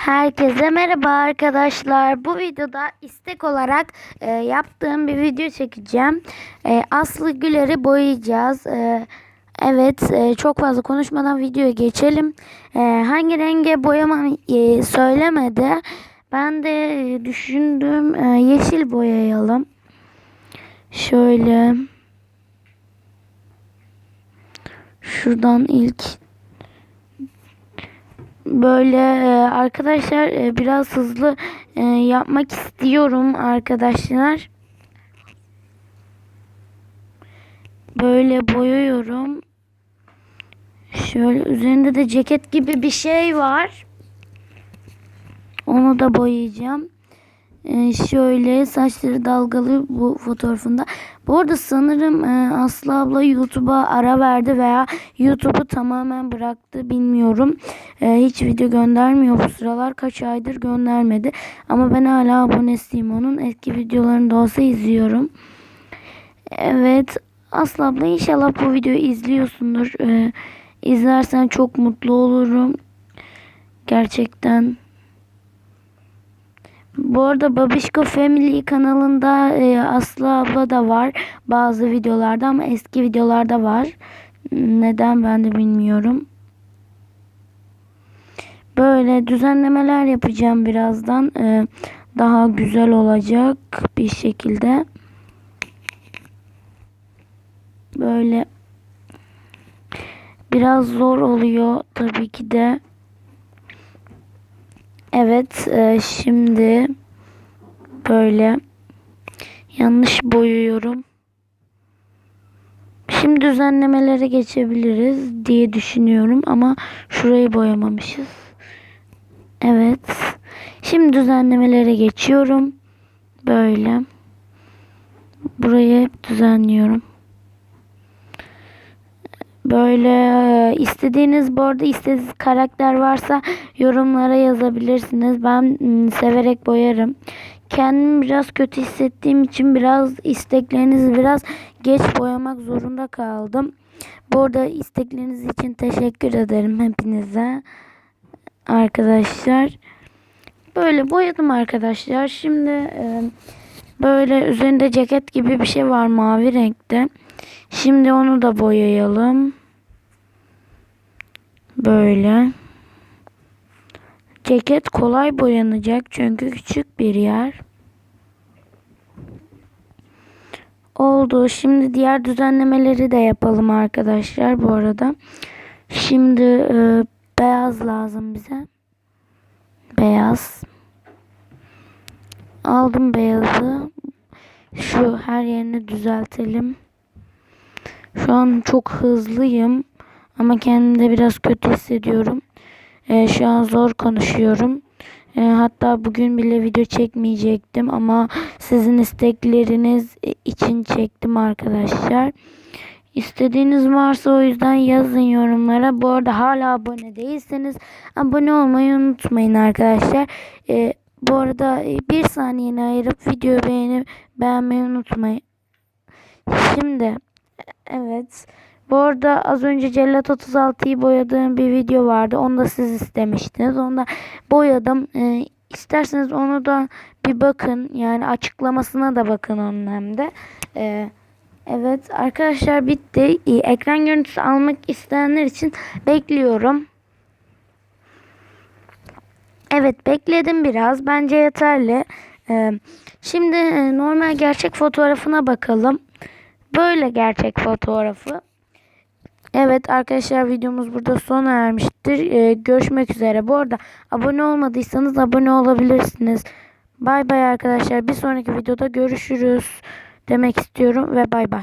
Herkese merhaba arkadaşlar. Bu videoda istek olarak e, yaptığım bir video çekeceğim. E, Aslı Güler'i boyayacağız. E, evet e, çok fazla konuşmadan videoya geçelim. E, hangi renge boyamam e, söylemedi. Ben de düşündüm e, yeşil boyayalım. Şöyle. Şuradan ilk böyle e, arkadaşlar e, biraz hızlı e, yapmak istiyorum arkadaşlar. Böyle boyuyorum. Şöyle üzerinde de ceket gibi bir şey var. Onu da boyayacağım. Ee, şöyle saçları dalgalı bu fotoğrafında. Bu arada sanırım e, Aslı abla YouTube'a ara verdi veya YouTube'u tamamen bıraktı bilmiyorum. E, hiç video göndermiyor bu sıralar. Kaç aydır göndermedi. Ama ben hala abonesiyim onun. Eski videolarını da olsa izliyorum. Evet Aslı abla inşallah bu videoyu izliyorsundur. E, izlersen çok mutlu olurum. Gerçekten. Bu arada Babişko Family kanalında e, Aslı abla da var bazı videolarda ama eski videolarda var. Neden ben de bilmiyorum. Böyle düzenlemeler yapacağım birazdan. E, daha güzel olacak bir şekilde. Böyle biraz zor oluyor tabii ki de. Evet e, şimdi böyle yanlış boyuyorum. Şimdi düzenlemelere geçebiliriz diye düşünüyorum ama şurayı boyamamışız. Evet. Şimdi düzenlemelere geçiyorum. Böyle. Burayı hep düzenliyorum. Böyle e, istediğiniz bu arada istediğiniz karakter varsa yorumlara yazabilirsiniz. Ben ım, severek boyarım. Kendimi biraz kötü hissettiğim için biraz isteklerinizi biraz geç boyamak zorunda kaldım. Bu arada istekleriniz için teşekkür ederim hepinize. Arkadaşlar. Böyle boyadım arkadaşlar. Şimdi e, böyle üzerinde ceket gibi bir şey var mavi renkte. Şimdi onu da boyayalım. Böyle. Ceket kolay boyanacak çünkü küçük bir yer. Oldu. Şimdi diğer düzenlemeleri de yapalım arkadaşlar bu arada. Şimdi e, beyaz lazım bize. Beyaz. Aldım beyazı. Şu her yerini düzeltelim. Şu an çok hızlıyım. Ama kendimde biraz kötü hissediyorum. Ee, şu an zor konuşuyorum. Ee, hatta bugün bile video çekmeyecektim ama sizin istekleriniz için çektim arkadaşlar. İstediğiniz varsa o yüzden yazın yorumlara. Bu arada hala abone değilseniz abone olmayı unutmayın arkadaşlar. Ee, bu arada bir saniyeni ayırıp videoyu beğenip beğenmeyi unutmayın. Şimdi evet. Bu arada az önce Cellat 36'yı boyadığım bir video vardı. Onu da siz istemiştiniz. Onu da boyadım. Ee, isterseniz onu da bir bakın. Yani açıklamasına da bakın onun hem de. Ee, evet arkadaşlar bitti. Ee, ekran görüntüsü almak isteyenler için bekliyorum. Evet bekledim biraz. Bence yeterli. Ee, şimdi e, normal gerçek fotoğrafına bakalım. Böyle gerçek fotoğrafı. Evet arkadaşlar videomuz burada sona ermiştir. Ee, görüşmek üzere. Bu arada abone olmadıysanız abone olabilirsiniz. Bay bay arkadaşlar. Bir sonraki videoda görüşürüz demek istiyorum ve bay bay.